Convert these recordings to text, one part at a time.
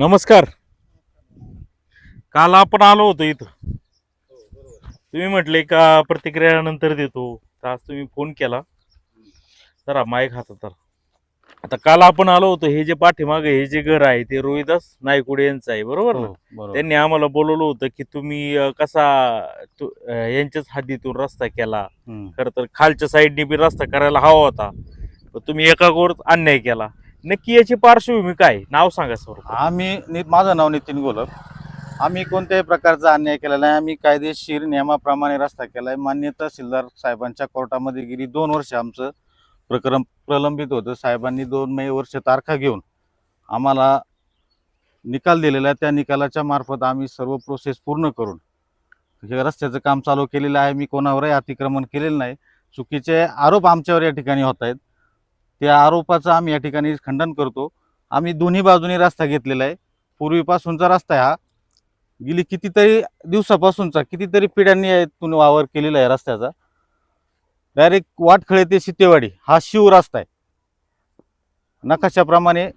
नमस्कार. काल आपण आलो होतो इथं. तुम्ही म्हटले का प्रतिक्रिया नंतर देतो. तर आज तुम्ही फोन केला. जरा माईक हातात तर आता काल आपण आलो होतो हे जे पाठीमागे हे जे घर आहे ते रोहिदास नायकुडे यांचं आहे बरोबर ना? हो, बरोबर. त्यांनी आम्हाला बोलवलं होतं की तुम्ही अं, कसा तु- अं, यांच्याच हद्दीतून रस्ता केला. हम्म. खर तर खालच्या साईडने बी रस्ता करायला हवा होता. पण तुम्ही एकावर अन्याय केला. नक्की याची पार्श्वभूमी काय नाव सांगा सर आम्ही नि- माझं नाव नितीन गोलप. आम्ही कोणत्याही प्रकारचा अन्याय केलेला नाही. आम्ही कायदेशीर नियमाप्रमाणे रस्ता केला आहे मान्य तहसीलदार साहेबांच्या कोर्टामध्ये गेली दोन वर्ष आमचं प्रकरण प्रलंबित होतं. साहेबांनी दोन मे वर्ष तारखा घेऊन आम्हाला निकाल दिलेला आहे. त्या निकालाच्या मार्फत आम्ही सर्व प्रोसेस पूर्ण करून हे रस्त्याचं काम चालू केलेलं आहे. मी कोणावरही अतिक्रमण केलेलं नाही. चुकीचे आरोप आमच्यावर या ठिकाणी होत आहेत. त्या आरोपाचं आम्ही या ठिकाणी खंडन करतो. आम्ही दोन्ही बाजूनी रस्ता घेतलेला आहे. पूर्वीपासूनचा रस्ता आहे हा. गेली कितीतरी दिवसापासूनचा कितीतरी पिढ्यांनी यातून वावर केलेला आहे रस्त्याचा. डायरेक्ट वाटखळे ते सितेवाडी हा शिव रस्ता आहे. नकाशाप्रमाणे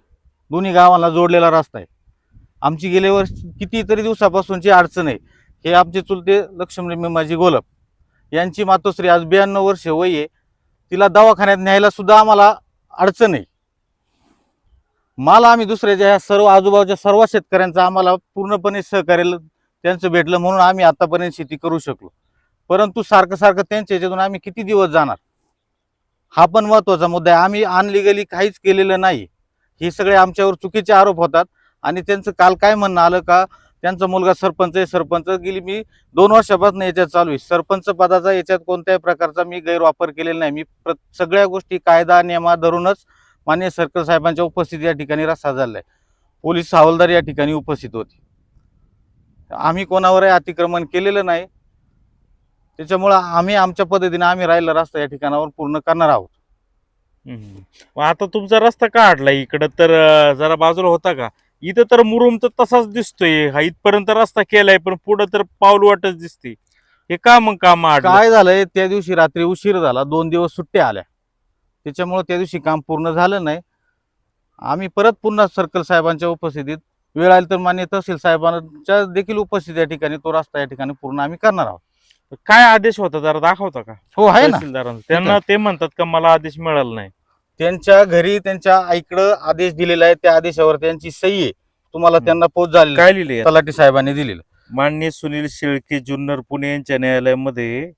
दोन्ही गावांना जोडलेला रस्ता आहे. आमची गेल्या वर्ष कितीतरी दिवसापासूनची अडचण आहे. हे आमचे चुलते लक्ष्मण मेमाजी गोलप यांची मातोश्री आज ब्याण्णव वर्ष वय आहे. तिला दवाखान्यात न्यायला सुद्धा आम्हाला अडचण आहे. माल आम्ही दुसऱ्याच्या ह्या सर्व आजूबाजूच्या सर्व शेतकऱ्यांचं आम्हाला पूर्णपणे सहकार्य त्यांचं भेटलं म्हणून आम्ही आतापर्यंत शेती करू शकलो. परंतु सारखं सारखं त्यांच्या ह्याच्यातून आम्ही किती दिवस जाणार? हा पण महत्त्वाचा मुद्दा आहे. आम्ही अनलिगली काहीच केलेलं नाही. हे सगळे आमच्यावर चुकीचे आरोप होतात. आणि त्यांचं काल काय म्हणणं आलं का? त्यांचा मुलगा सरपंच आहे सरपंच गेली मी दोन वर्षापासून याच्यात चालू आहे. सरपंच पदाचा याच्यात कोणत्याही प्रकारचा मी गैरवापर केलेला नाही. मी प्र सगळ्या गोष्टी कायदा नियमा धरूनच मान्य सरकार साहेबांच्या उपस्थिती या ठिकाणी रस्ता झालेला आहे पोलीस हवालदार या ठिकाणी उपस्थित होते. आम्ही कोणावरही अतिक्रमण केलेलं नाही. त्याच्यामुळं आम्ही आमच्या पद्धतीने आम्ही राहिला रस्ता या ठिकाणावर पूर्ण करणार आहोत. हम्म. मग आता तुमचा रस्ता का अडला इकडं तर अं, जरा बाजूला होता का? इथं तर मुरुम तर तसाच दिसतोय. हा इथपर्यंत रस्ता केलाय पण पुढं तर पाऊल वाटच दिसते. हे का मग काम काय झालंय त्या दिवशी रात्री उशीर झाला. दोन दिवस सुट्ट्या आल्या. त्याच्यामुळे त्या दिवशी काम पूर्ण झालं नाही. आम्ही परत पुन्हा सर्कल साहेबांच्या उपस्थितीत वेळ आली तर मान्य तहसील साहेबांच्या देखील उपस्थित या ठिकाणी तो रस्ता या ठिकाणी पूर्ण आम्ही करणार आहोत. काय आदेश होता? जरा दाखवता का? हो आहे ना. तहसीलदारांचा. त्यांना ते म्हणतात का मला आदेश मिळाला नाही. त्यांच्या घरी त्यांच्या आईकडं आदेश दिलेला आहे. त्या आदेशावर त्यांची सही आहे. तुम्हाला त्यांना पोच आहे. काय लिहिले तलाठी साहेबांनी दिलेलं. मान्य सुनील शेळके जुन्नर पुणे यांच्या न्यायालयामध्ये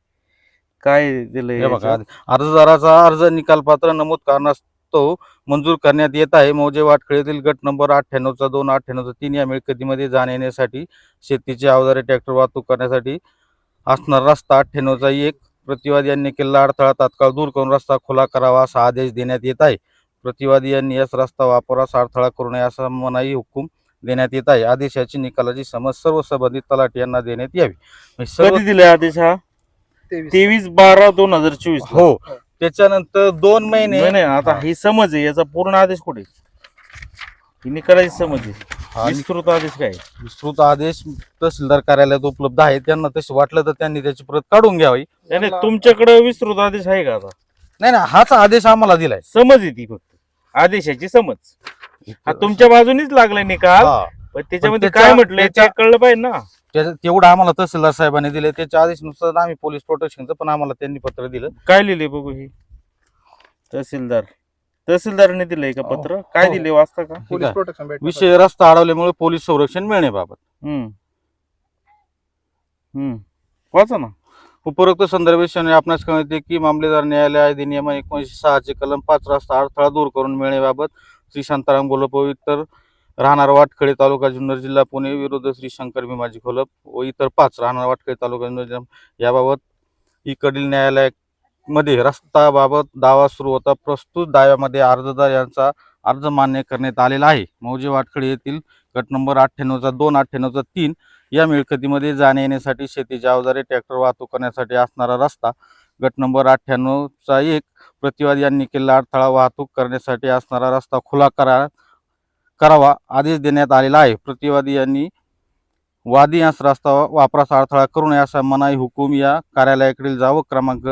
काय दिलंय हे बघा याच्यात? अर्जदाराचा अर्ज निकाल पात्र नमूद कारणास्तव मंजूर करण्यात येत आहे. मौजे वाटखळीतील गट नंबर अठ्ठ्याण्णवचा दोन अठ्ठ्याण्णवचा तीन या मिळकतीमध्ये जाण्या येण्यासाठी शेतीची अवजारे ट्रॅक्टर वाहतूक करण्यासाठी असणार रस्ता अठ्ठ्याण्णवचा एक प्रतिवादी यांनी केलेला अडथळा तात्काळ दूर करून रस्ता खुला करावा असा आदेश देण्यात येत आहे. प्रतिवादी यांनी याच रस्ता वापरास अडथळा करू नये असा मनाई हुकूम देण्यात येत आहे. आदेशाची निकालाची समज सर्व संबंधित तलाठी यांना देण्यात यावी. सर्व कधी दिलाय आदेश हा? तेवीस. बारा दोन हजार चोवीस हो. त्याच्यानंतर दोन महिने नाही नाही, आता ही समज आहे. याचा पूर्ण आदेश कुठे ही निकालाची समज आहे. विस्तृत आदेश काय? आहे? विस्तृत आदेश तहसीलदार कार्यालयात उपलब्ध आहे त्यांना तसे वाटलं तर त्यांनी त्याची प्रत काढून घ्यावी. नाही, नाही तुमच्याकडे विस्तृत आदेश आहे का आता? नाही ना हाच आदेश आम्हाला दिलाय. समज आहे ती फक्त. आदेशाची समज. हा तुमच्या बाजूनीच लागलाय निकाल. हा. पण त्याच्यामध्ये त्याच्या- काय म्हटलंय ते त्याच्या- कळलं पाहिजे ना. त्याच्या- तेवढं आम्हाला तहसीलदार साहेबांनी दिले त्याच्या आदेशानुसार आम्ही पोलीस प्रोटेक्शनचं पण आम्हाला त्यांनी पत्र दिलं. काय लिहिले बघू ही? तहसीलदार. तहसीलदाराने दिलंय का पत्र? काय हो. दिले वाचता का? पोलीस. प्रोटेक्शन भेटणार विषय रस्ता अडवल्यामुळे पोलीस संरक्षण मिळण्याबाबत. हम्म. हम्म. वाचा ना. उपरोक्त संदर्भ विषयाने आपणास कळविते येते की मामलेदार न्यायालय अधिनियम एकोणीशे सहाचे कलम पाच रस्ता अडथळा दूर करून मिळण्याबाबत श्री शांताराम गोलप व इतर राहणार वाटखळे तालुका जुन्नर जिल्हा पुणे विरुद्ध श्री शंकर भीमाजी खोलप व इतर पाच राहणार वाटखळे तालुका जुन्नर जिल्हा याबाबत इकडील मध्ये रस्ताबाबत दावा सुरू होता. प्रस्तुत दाव्यामध्ये अर्जदार यांचा अर्ज मान्य करण्यात आलेला आहे. मौजे वाटखळे येथील गट नंबर अठ्ठ्याण्णवचा दोन अठ्ठ्याण्णवचा तीन या मिळकतीमध्ये जाण्या येण्यासाठी शेतीची अवजारे ट्रॅक्टर वाहतूक करण्यासाठी असणारा रस्ता गट नंबर अठ्ठ्याण्णवचा एक प्रतिवाद यांनी केलेला अडथळा वाहतूक करण्यासाठी असणारा रस्ता खुला करा करावा आदेश देण्यात आलेला आहे. प्रतिवादी यांनी वादी यास रस्ता वापरास अडथळा करू नये असा मनाई हुकूम या कार्यालयाकडील जावं क्रमांक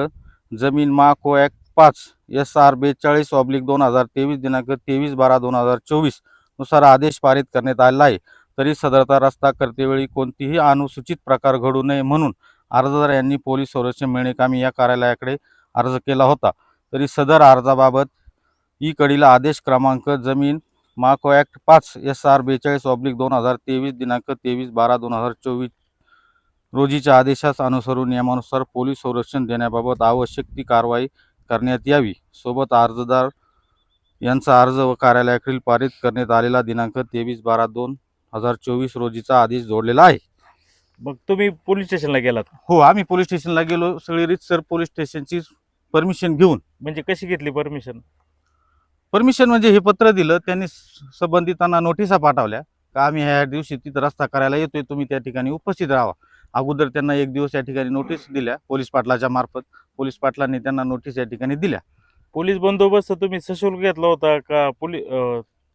जमीन मा को ॲक्ट पाच एस आर बेचाळीस ऑब्लिक दोन हजार तेवीस दिनांक तेवीस बारा दोन हजार चोवीसनुसार आदेश पारित करण्यात आलेला आहे. तरी सदरचा रस्ता करतेवेळी कोणतीही अनुसूचित प्रकार घडू नये म्हणून अर्जदार यांनी पोलीस संरक्षण मिळणेकामी या कार्यालयाकडे अर्ज केला होता. तरी सदर अर्जाबाबत ई आदेश क्रमांक जमीन माको ॲक्ट पाच एस आर बेचाळीस ऑब्लिक दोन हजार तेवीस दिनांक तेवीस बारा दोन हजार चोवीस रोजीच्या आदेशास अनुसरून नियमानुसार पोलीस संरक्षण देण्याबाबत आवश्यक ती कारवाई करण्यात यावी. सोबत अर्जदार यांचा अर्ज व कार्यालयाकडील पारित करण्यात आलेला दिनांक तेवीस बारा दोन हजार चोवीस रोजीचा आदेश जोडलेला आहे. मग तुम्ही पोलीस स्टेशनला गेलात? हो आम्ही पोलीस स्टेशनला गेलो. सगळी रीतसर पोलीस स्टेशनची परमिशन घेऊन. म्हणजे कशी घेतली परमिशन? परमिशन म्हणजे हे पत्र दिलं त्यांनी संबंधितांना नोटिसा पाठवल्या का आम्ही ह्या दिवशी तिथं रस्ता करायला येतोय तुम्ही त्या ठिकाणी उपस्थित राहा अगोदर त्यांना एक दिवस या ठिकाणी नोटीस दिल्या पोलीस पाटलाच्या मार्फत. पोलीस पाटलांनी त्यांना नोटीस या ठिकाणी दिल्या. पोलीस बंदोबस्त तुम्ही सशुल्क घेतला होता का? पोलीस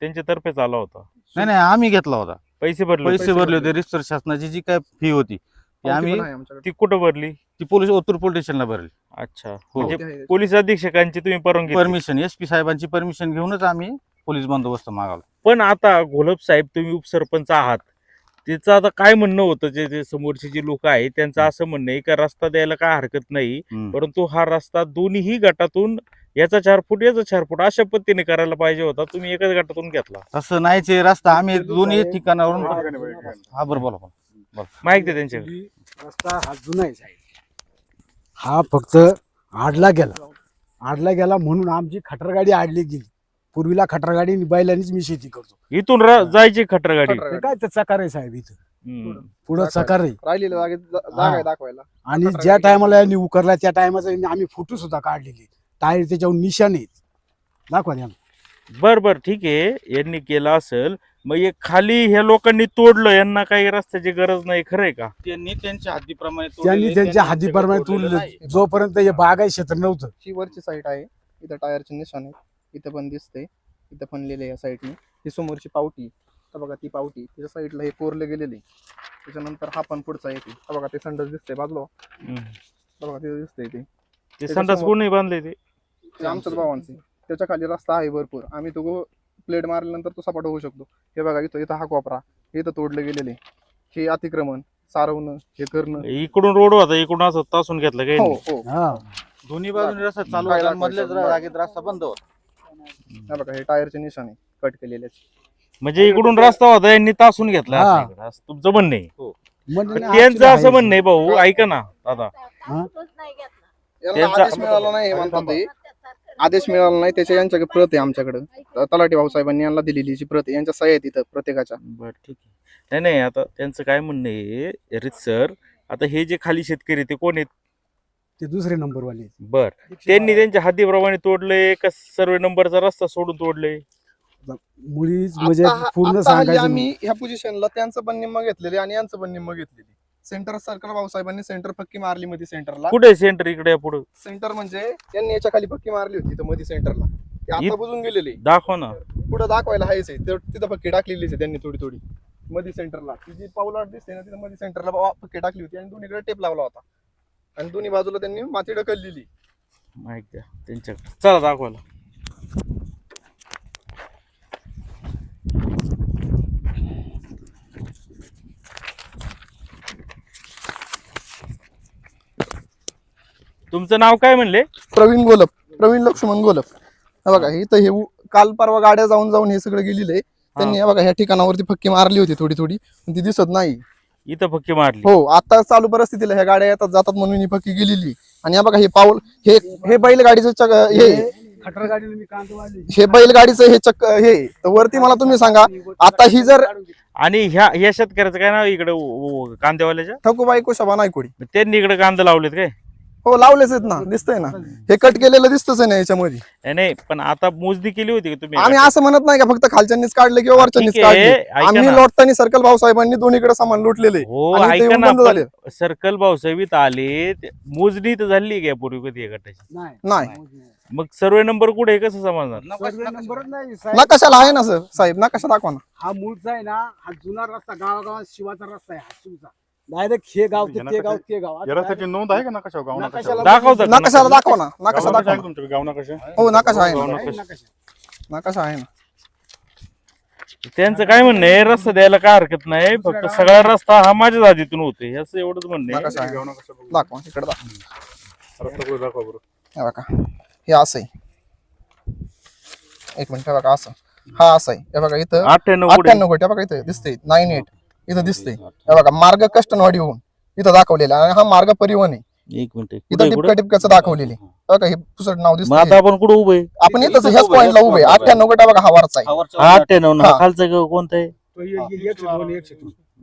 त्यांच्यातर्फेच आला होता? नाही नाही आम्ही घेतला होता. पैसे भरले पैसे? भरले होते. रिस्टर शासनाची जी काय फी होती ती आम्ही ती कुठं भरली? ती पोलीस ओतूर पोलीस स्टेशनला भरली. अच्छा. हो. म्हणजे पोलीस अधीक्षकांची तुम्ही परवानगी. परमिशन एस पी साहेबांची परमिशन घेऊनच आम्ही पोलीस बंदोबस्त मागवला पण आता घोलप साहेब तुम्ही उपसरपंच आहात. त्याचं आता काय म्हणणं होतं जे जे समोरचे जे लोक आहेत त्यांचं असं म्हणणं आहे का रस्ता द्यायला काय हरकत नाही. परंतु हा रस्ता दोन्ही गटातून याचा चार फूट याचा चार फूट अशा पद्धतीने करायला पाहिजे होता. तुम्ही एकाच गटातून घेतला. तसं नाहीच आहे रस्ता आम्ही दोन्ही ठिकाणावरून हा बरं बोला बोला. माहिती आहे त्यांच्याकडे. रस्ता हा जुना आहे हा फक्त आडला गेला. आडला गेला म्हणून आमची खटरगाडी आडली गेली. पूर्वीला खटरगाडी बैलांनीच मी शेती करतो. इथून र- जायची खटर गाडी. ते काय चकार आहे साहेब इथं. पुढं चकार आहे. राहिलेल्या जागेत जा-. जागा आहे दाखवायला. आणि खटरगाडी ज्या. टायमाला यांनी उकरला त्या टायमाचा आम्ही फोटो सुद्धा काढलेले. टायर त्याच्यावर निशाण आहेत. दाखवा द्या बर बर ठीक आहे. यांनी केलं असेल. मग हे खाली ह्या लोकांनी तोडलं यांना काही रस्त्याची गरज नाही खरंय का? त्यांनी त्यांच्या हद्दीप्रमाणे त्यांनी त्यांच्या त्यांनी हद्दीप्रमाणे तुरलं. जोपर्यंत हे बागाय क्षेत्र नव्हतं. ही वरची साईड आहे. इथं टायरचे निशाण आहे इथं पण दिसते इथं फनलेले आहे या साईडने. ही समोरची पावटी तर बघा ती पावटी त्याच्या साईडला हे कोरले गेलेले त्याच्यानंतर हा पण पुढचा येते तर बघा ते संडस दिसते बाजूला. तर बघा ते दिसतंय ते. संडास कोणी बांधले ते. आमच्याच भावांचे. त्याच्याखाली रस्ता आहे भरपूर. आम्ही तो प्लेट मारल्यानंतर तो सपाट होऊ शकतो. हे बघा इथं इथं हा कोपरा. हे इथं तोडले गेलेले हे अतिक्रमण सारवणं हे करणं. इकडून रोड होता इकडून असं तासून घेतलं हो काही हो. हा. दोन्ही बाजूने रस्ता चालू? मधल्याच रस्ता बंद होता. हे बघा हे टायरचे निशाण आहे कट केलेले म्हणजे इकडून रस्ता होता यांनी तासून घेतला हा. असं इकडं. असं तुमचं म्हणणं आहे. म्हणजे पण actually त्यांचं असं आहे. म्हणणं आहे भाऊ ऐका ना दादा. हा? त्यांचा- आदेश मिळाला नाही हे म्हणतात ते. आदेश मिळाला नाही त्याच्या यांच्याकडे प्रत आहे आमच्याकडे. तलाठी भाऊसाहेबांनी यांना दिलेली जी प्रत आहे यांच्या सह्या आहेत तिथं प्रत्येकाच्या. बर ठीक आहे. नाही नाही आता त्यांचं काय म्हणणं आहे रित सर आता हे जे खाली शेतकरी ते कोण आहेत? ते दुसरे नंबर वाले बर. त्यांनी त्यांच्या हद्दीप्रमाणे तोडले का सर्वे नंबरचा रस्ता सोडून तोडले? मुळीच म्हणजे आता पूर्ण आता हल्ली सांगायचं आम्ही ह्या पोझिशनला त्यांचं पण निम्म घेतलेले आणि यांचं पण निम्म घेतलेली सेंटर सर्कल भाऊसाहेबांनी सेंटर पक्की मारली मध्ये सेंटरला कुठे सेंटर इकडे पुढे? सेंटर म्हणजे यांनी याच्या खाली पक्की मारली होती इथं मध्ये सेंटरला ते आता इत- बुजून गेलेली. दाखवा ना. पुढे दाखवायला आहेच आहे. ते- तिथं पक्की टाकलेलीच आहे त्यांनी थोडी थोडी मध्ये सेंटरला ती जी पावलाट दिसते ना तिथं मध्ये सेंटरला पक्की टाकली होती आणि दोन्हीकडे टेप लावला होता. आणि दोन्ही बाजूला त्यांनी माती ढकललेली. माहीत द्या त्यांच्याकडे. चला दाखवायला. तुमचं नाव काय म्हणले? प्रवीण गोलप प्रवीण लक्ष्मण गोलप. हे बघा हे तर हे उ- काल परवा गाड्या जाऊन जाऊन हे सगळं गेलेलं. आहे त्यांनी हे बघा ह्या ठिकाणावरती फक्की मारली होती थोडी थोडी पण ती दिसत नाही. इथं फक्की मारली. हो आता चालू परिस्थितीला ह्या गाड्या येतात जातात म्हणून ही फक्की गेलेली. आणि हे बघा हे पाऊल हे हे बैलगाडीचं चक हे. मी कांदे वाढले हे बैलगाडीचं हे चक्क हे. तर वरती मला तुम्ही सांगा आता ही जर आणि ह्या ह्या शेतकऱ्याचं काय नाव इकडे उ- उ- कांदेवाल्याच्या ठकूबाई कोशाबा नायकोडी. त्यांनी इकडे कांदे लावलेत काय? हो लावलेच आहेत ना दिसतंय ना. हे कट केलेलं दिसतच आहे ना याच्यामध्ये. नाही, नाही पण आता मोजणी केली होती का तुम्ही? आम्ही असं म्हणत नाही का फक्त खालच्यांनीच काढले किंवा वरच्यांनीच ठीक आहे, काढले? ऐका आम्ही ना. लोटताना सर्कल भाऊसाहेबांनी दोन्हीकडे सामान लुटलेले. हो आणि ते ऐका येऊन ना बंद झाले. पण सर्कल भाऊसाहेबीत आले ते- मोजणी तर झाली का पूर्वी कधी या गटाची? नाही. नाही. मग सर्वे नंबर कुठे आहे? कसं समजणार सर्वे नंबरच नाही साहेब. नकाशाला आहे ना सर? साहेब नकाशा दाखवा ना. हा मूळचा आहे ना हा जुना रस्ता गावागावात शिवाचा रस्ता आहे हा शिवचा. डायरेक्ट हे गाव ते ते गाव ते गाव. या रस्त्याची नोंद आहे का नकाशा गाव नकाशा नकाशाला दाखवतात का नकाशाला नकाशा? दाखवा ना नकाशा दाखवा आहे ना. तुमच्याकडे गाव नकाशा हो नकाशा आहे गाव ना. नकाशा. नकाशा. नकाशा आहे ना. त्यांचं काय म्हणणं आहे रस्ता द्यायला काय हरकत नाही फक्त सगळा रस्ता हा माझ्याच हातीतून होतोय असं एवढंच म्हणणं आहे. नकाशा आहे. दाखवा इकडे दाखवा. रस्ता दाखवा बरं? हे बघा हे असं आहे. एक मिनिट हे बघा असं. हा असं आहे. हे बघा इथं अठ्ठ्याण्णव पुढे अठ्ठ्याण्णव कोटी हे बघा इथं दिसते नाईन एट. इथं दिसते हे बघा मार्ग कष्टनवाडी होऊन इथं दाखवलेला. आणि हा मार्ग परिवहन आहे. एक मिनिट इथं टिपक्या टिपक्याचं दाखवलेले हे. बघा हे पुसट नाव मग दिसतं आता आपण कुठं उभे आपण इथंच ह्याच पॉईंटला उभे अठ्ठ्याण्णव कोटी बघा हा वरचा आहे. हा अठ्ठ्याण्णव हा. खालचा गाव कोणता आहे?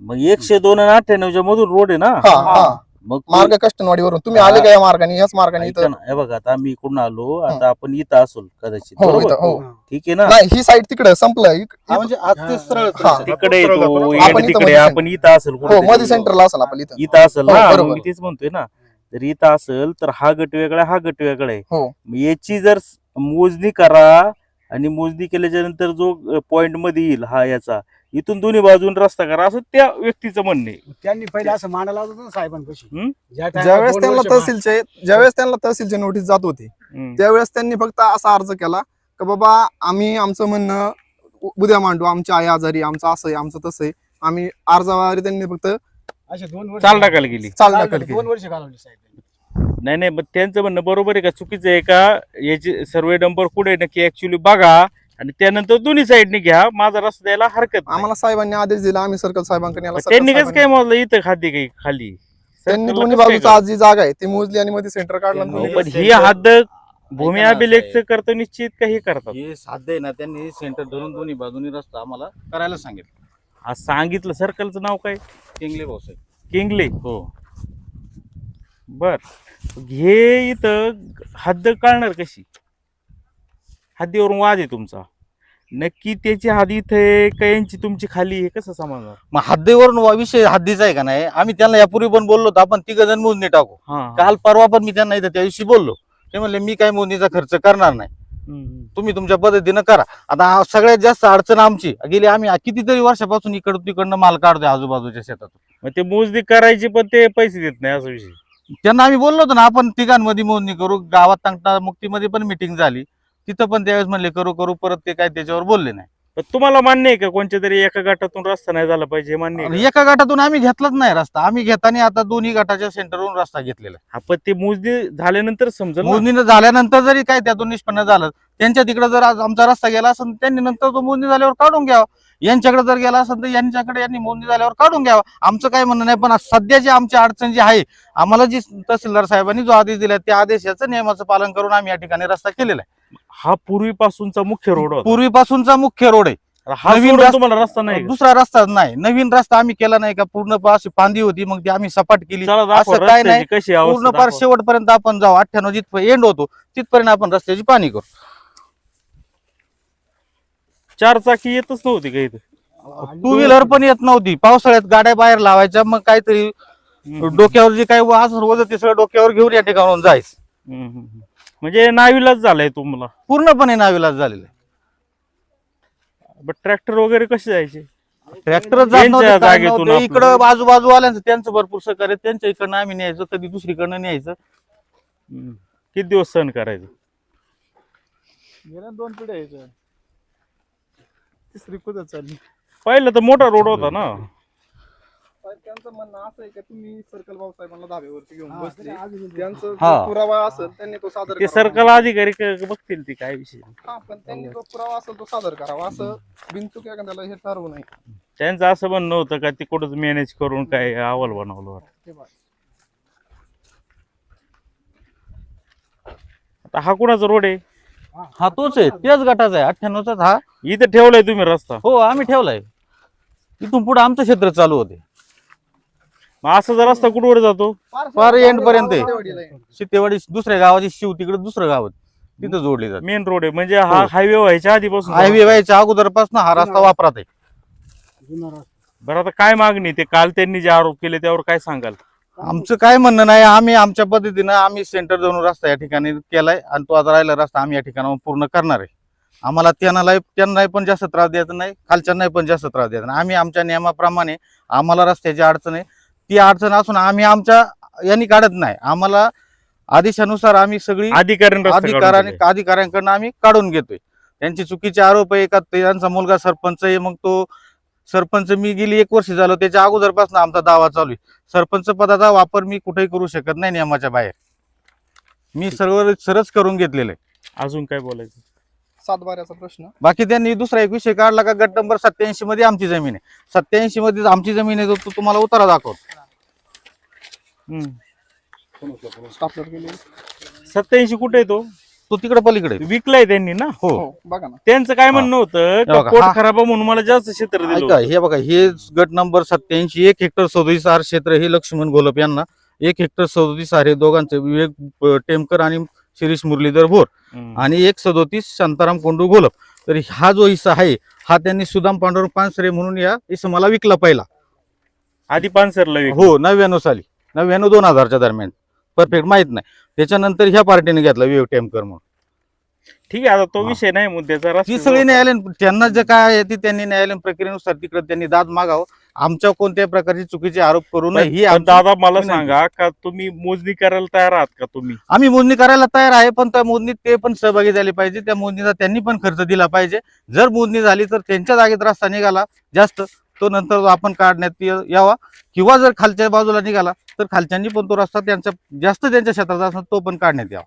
मग एकशे दोन आणि अठ्ठ्याण्णवच्या मधून रोड आहे ना? हा हा. मग मार्ग कष्टनवाडीवरून तुम्ही आले का या मार्गाने याच मार्गाने इथं? ना, हे बघा आता आम्ही इकडून आलो आता आपण इथं असू कदाचित हो बरोबर? इथं हो. ठीक आहे ना? नाही ही साईड तिकडे संपलं. इक- हा, म्हणजे आज ते सरळ हा. तिकडे येतो आपण तिकडे मध्ये आपण इथं असेल हो. मध्ये सेंटरला असेल आपण इथं. इथं असेल हो, ना बरोबर. मग मी तेच म्हणतोय ना जर इथं असेल तर हा गट वेगळा हा गट वेगळा आहे. हो. मग याची जर स- मोजणी करा आणि मोजणी केल्याच्यानंतर जो पॉइंटमध्ये येईल हा याचा इथून दोन्ही बाजून रस्ता करा असं त्या व्यक्तीचं म्हणणे त्यांनी पहिले असं मांडायला होतं ना साहेबांपाशी. हम्म? ज्या time ला ज्यावेळेस दोन त्यांना वर्ष मा- तहसीलचे ज्यावेळेस त्यांना तहसीलची नोटीस जात होती त्यावेळेस त्यांनी फक्त असा अर्ज केला की बाबा आम्ही आमचं म्हणणं उ- उद्या मांडू आमच्या आई आजारी आमचं असं आहे आमचं तसं आहे. आम्ही अर्जावारी त्यांनी फक्त असे दोन वर्ष चाल टाकायला गेली चाल चाल- दाखल केली. दोन वर्ष घालवली साहेब नाही नाही मग त्यांचं म्हणणं बरोबर आहे का? चुकीचं आहे का? याची सर्वे नंबर कुठे नक्की ऍक्च्युली बघा. आणि त्यानंतर दोन्ही साईडने घ्या माझा रस्ता द्यायला हरकत नाही. आम्हाला साहेबांनी आदेश दिला आम्ही सर्कल साहेबांकडे याला मग सर्कल त्यांनी कसं काय साहेबांनी- मोजलं इथं खाली काही खाली? त्यांनी सर्कलला दोन्ही कसं काय बाजूचा आज जी जागा आहे ती मोजली आणि मध्ये सेंटर काढलं आणि? दोन्ही- पण ही हद्द भूमी ऐका ना, अभिलेखच साहेब. करतो निश्चित का हे करतात? हे साध्य आहे ना त्यांनी सेंटर धरून दोन्ही बाजूनी रस्ता आम्हाला करायला सांगितलं. आज सांगितलं. सर्कलचं नाव काय? किंगले भाऊसाहेब किंगले? हो. बर. हे इथं हद्द कळणार कशी? हद्दीवरून वाद आहे तुमचा. नक्की त्याची हद इथे का यांची तुमची खाली आहे कसं समजणार मग हद्दीवरून वा- विषय हद्दीचा आहे का नाही? आम्ही त्यांना यापूर्वी पण बोललो होतो आपण तिघ जण मोजणी टाकू. हा. काल परवा पण मी त्यांना इथं त्या दिवशी बोललो. ते म्हणले मी काय मोजणीचा खर्च करणार नाही. हम्म. तुम्ही तुमच्या पद्धतीनं करा. आता हा सगळ्यात जास्त अडचण आमची. गेली आम्ही कितीतरी वर्षापासून इकडं तिकडनं माल काढतोय आजूबाजूच्या शेतातून. मग ते मोजणी करायची पण ते पैसे देत नाही असा विषय. त्यांना आम्ही बोललो होतो ना आपण तिघांमध्ये मोजणी करू. गावात तंटा मुक्तीमध्ये पण मिटिंग झाली. तिथं पण त्यावेळेस म्हणले करू करू परत ते काय त्याच्यावर बोलले नाही पण तुम्हाला मान्य आहे का कोणत्या तरी एका गटातून रस्ता नाही झाला पाहिजे हे मान्य आहे आणि का? एका गटातून आम्ही घेतलाच नाही रस्ता आम्ही घेताना आता दोन्ही गटाच्या सेंटरवरून रस्ता घेतलेला आहे. हा, पण ते मोजणी झाल्यानंतर समजेल ना. मोजणीनं झाल्यानंतर जरी काय त्यातून निष्पन्न झालं त्यांच्या तिकडे जर आज आमचा रस्ता गेला असेल तर त्यांनी नंतर तो मोजणी झाल्यावर काढून घ्यावा. यांच्याकडे जर गेला असेल तर यांच्याकडे यांनी मोजणी झाल्यावर काढून घ्यावा. आमचं काय म्हणणं नाही पण आज सध्याची आमची अडचण जी आहे आम्हाला जी तहसीलदार साहेबांनी जो आदेश दिला त्या आदेशाचं नियमाचं पालन करून आम्ही या ठिकाणी रस्ता केलेला आहे. हा पूर्वीपासूनचा मुख्य रोड पूर्वीपासूनचा मुख्य रोड आहे. हा नवीन तुम्हाला रस्ता नाही? दुसरा रस्ता नाही. नवीन रस्ता आम्ही केला नाही का? पूर्ण अशी पांदी होती मग ती आम्ही सपाट केली. असं काय नाही. पूर्ण पार. शेवटपर्यंत आपण जाऊ. अठ्ठ्याण्णव जिथं एंड होतो तिथपर्यंत आपण रस्त्याची पाणी करू. चार चाकी येतच नव्हती का इथं? टू व्हीलर पण येत नव्हती. पावसाळ्यात गाड्या बाहेर लावायच्या मग काहीतरी. डोक्यावर जे काही वाज होत ते सगळं डोक्यावर घेऊन या ठिकाणाहून जायचं. म्हणजे नावीलाच झालाय तुम्हाला? पूर्णपणे नाविलाज झालेलं आहे. ट्रॅक्टर वगैरे कसे जायचे? ट्रॅक्टर जात यांच्या नव्हते, काय जागेतून नव्हते. आपलं- इकडं बाजूबाजू आल्यांचं त्यांचं भरपूर सहकार्य त्यांच्या इकडनं आम्ही न्यायचं कधी दुसरीकडनं न्यायचं. हम्म. किती दिवस सहन करायचं? दोन पिढ्या तिसरी कुठं चालली? पहिलं तर मोठा रोड होता ना. त्यांचं म्हणणं असं आहे की तुम्ही सर्कल भाऊ साहेबांना धाब्यावरती घेऊन बसले. त्यांचं जो. पुरावा असेल त्यांनी तो सादर ते करावा. सर्कल अधिकारी क- बघतील ती काय विषय. हा पण त्यांनी जो पुरावा असेल तो सादर करावा. असं बिनचूक एखाद्याला हे ठरवू नये. त्यांचं असं म्हणणं होतं का ते कुठंच मॅनेज करून काय अहवाल बनवलं होतं. आता हा कुणाचा रोड आहे? हा तोच आहे. त्याच गटाचा आहे. अठ्ठ्याण्णवचाच हा. इथं ठेवलाय तुम्ही रस्ता. हो आम्ही ठेवलाय. इथून पुढे आमचं क्षेत्र चालू होते. मग असा जर रस्ता कुठवर जातो? फार end पर्यंत आहे. सितेवाडी दुसऱ्या गावाची शिव तिकडे दुसरं गाव आहे. तिथं जोडली जाते. मेन रोड आहे. म्हणजे हा हो. हायवे व्हायच्या आधीपासून हायवे व्हायच्या अगोदरपासून हा रस्ता वापरात आहे. जुना रस्ता. बरं आता काय मागणी ते काल त्यांनी जे आरोप केले त्यावर काय सांगाल? आमचं काय म्हणणं नाही आम्ही आमच्या पद्धतीनं आम्ही सेंटर जाऊन रस्ता या ठिकाणी केलाय आणि तो आता राहिला रस्ता आम्ही या ठिकाणावर पूर्ण करणार आहे. आम्हाला त्यांना त्यांना पण जास्त त्रास द्यायचा नाही खालच्यांनाही पण जास्त त्रास द्यायचा नाही. आम्ही आमच्या नियमाप्रमाणे आम्हाला रस्त्याची अडचण आहे. ती अडचण असून आम्ही आमच्या यांनी काढत नाही. आम्हाला आदेशानुसार आम्ही सगळी अधिकाऱ्यांनी. अधिकाऱ्यांकडनं आम्ही काढून घेतोय. त्यांची चुकीचे आरोप आहे का? त्यांचा मुलगा सरपंच आहे मग तो सरपंच मी गेली एक वर्ष झालं त्याच्या अगोदरपासून आमचा दावा चालू आहे. सरपंच पदाचा वापर मी कुठेही करू शकत नाही नियमाच्या बाहेर. मी सर्व सरच करून घेतलेलं आहे. अजून काय बोलायचं? सातबाऱ्याचा प्रश्न. बाकी त्यांनी दुसरा एक विषय काढला का गट नंबर सत्याऐंशी मध्ये आमची जमीन आहे. सत्याऐंशी मध्ये आमची जमीन आहे तो तुम्हाला उतारा दाखवतो. स्टापलर गेले. सत्याऐंशी कुठे आहे तो? तो तिकडे पलीकडे. विकलाय त्यांनी ना? हो. हो बघा ना. त्यांचं काय म्हणणं होतं? हे का पोट हा- खराब म्हणून मला जास्त क्षेत्र दिलं ऐका. हे बघा हे गट नंबर सत्याऐंशी एक हेक्टर सदोतीस आर क्षेत्र हे लक्ष्मण घोलप यांना. एक हेक्टर सदोतीस आर हे दोघांचे. विवेक टेमकर आणि शिरीष मुरलीधर भोर. आणि एक सदोतीस शांताराम कोंडू घोलप तर हा जो हिस्सा आहे हा त्यांनी सुदाम पांडुरंग पानसरे म्हणून या इसमाला विकला पहिला. आधी पानसरला हो नव्याण्णव साली. नव्याण्णव दोन हजारच्या दरम्यान. परफेक्ट माहीत नाही. त्याच्यानंतर ह्या पार्टीने घेतला विवेक टेमकर म्हणून. ठीक आहे आता तो. विषय नाही मुद्द्याचा ती सगळी न्यायालयीन त्यांना जे काय आहे ती त्यांनी न्यायालयीन प्रक्रियेनुसार तिकडे त्यांनी दाद मागावं. आमच्या कोणत्याही प्रकारचे चुकीचे आरोप करू नये ही पण आमची- दादा मला विनंती. सांगा का तुम्ही मोजणी करायला तयार आहात का तुम्ही? आम्ही मोजणी करायला तयार आहे पण त्या मोजणीत ते पण सहभागी झाले पाहिजे. त्या मोजणीचा त्यांनी पण खर्च दिला पाहिजे. जर मोजणी झाली तर त्यांच्या जागेत रस्ता निघाला जास्त. तो नंतर आपण काढण्यात ये- यावा. किंवा जर खालच्या बाजूला निघाला तर खालच्यांनी पण तो रस्ता त्यांच्या जास्त त्यांच्या क्षेत्राचा असणार तो पण काढण्यात यावा.